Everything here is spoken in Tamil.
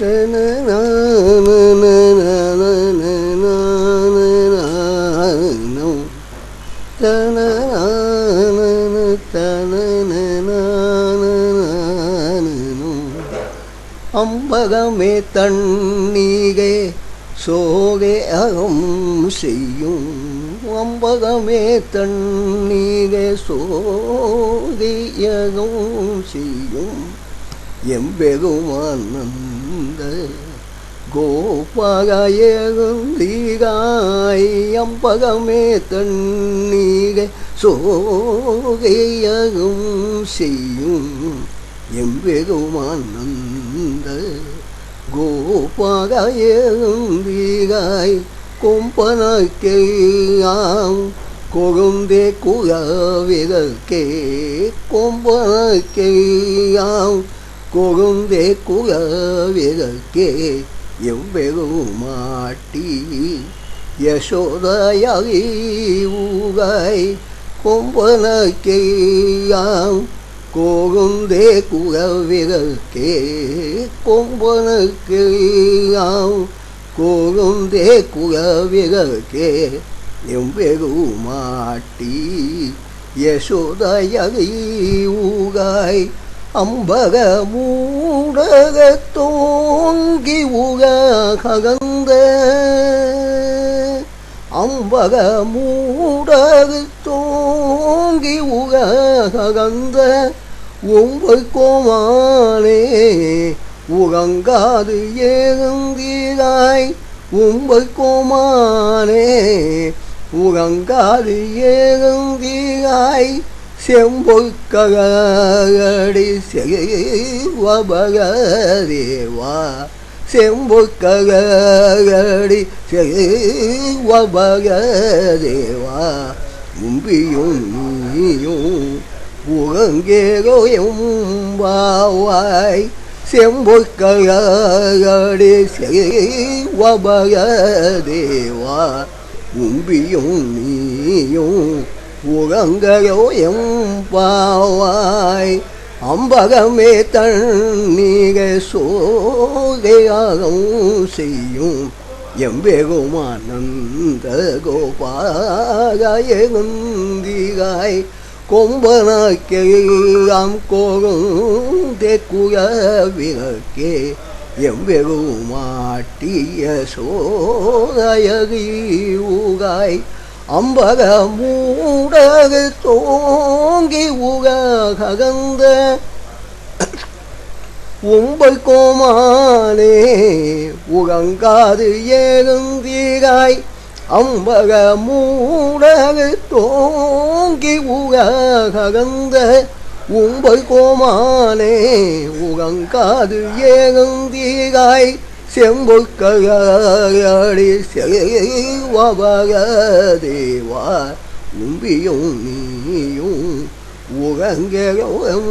அம்பகமே தண்ணீகே சோகே அகம் செய்யும். அம்பகமே தண்ணீகே அகம் செய்யும். எம்பெருமானந்த கோபாகயகுந்தீகாய் அம்பகமே தண்ணீகை சோகையகும் செய்யும். எம்பெருமானந்த கோபாகயகுந்தீகாய் கொம்பனக்கையாம் கொழுந்தே குழவிகற்கே கொம்பனக்கையாம் கொழுந்தே குழவிகற்கே எவ்வெருமாட்டி யசோதயி ஊகாய் கொம்பனக்கையாம் கொழுந்தே கொம்பனக்கேயாம் கொம்பனக்கையாம் கொழுந்தே குழவிகற்கே எம்பெருமாட்டி யசோதயி ஊகாய் அம்பக மூடக தோங்கி உகந்த அம்பக மூடக தோங்கி உகந்த உங்கள் கோமானே உறங்காது ஏகுந்தீராய் உம்பை கோமானே உறங்காது ஏகுந்தீராய் செம்பொற்கடி செய்வபகதேவா செம்பொற்கடி செய்வபகதேவா உம்பியும் நீயும் புகங்கேகோ எம்பாவாய். செம்பொற்கடி செய்வபகதேவா உம்பியும் நீயும் உறங்கரோ எம்பாவாய். அம்பகமே தண்ணீக சோதையாகவும் செய்யும். எம்பெகுமானந்த கோபாகாயகுந்திகாய் கொம்பனாக்கெல்லாம் கோரும் தெக்குய விளக்கே எம்பெகுமாட்டிய சோதயகி ஊகாய். அம்பக மூடக தோங்கி உகந்த உம்பை கோமானே உகங்காது ஏகுந்தீராய் அம்பக மூடக தோங்கி உகந்த உம்பை கோமானே உகங்காது ஏகுந்தீராய் செம்பொற்கடி செய்வபகதேவா உம்பியும் நீயும் உறங்கெழும்பாவா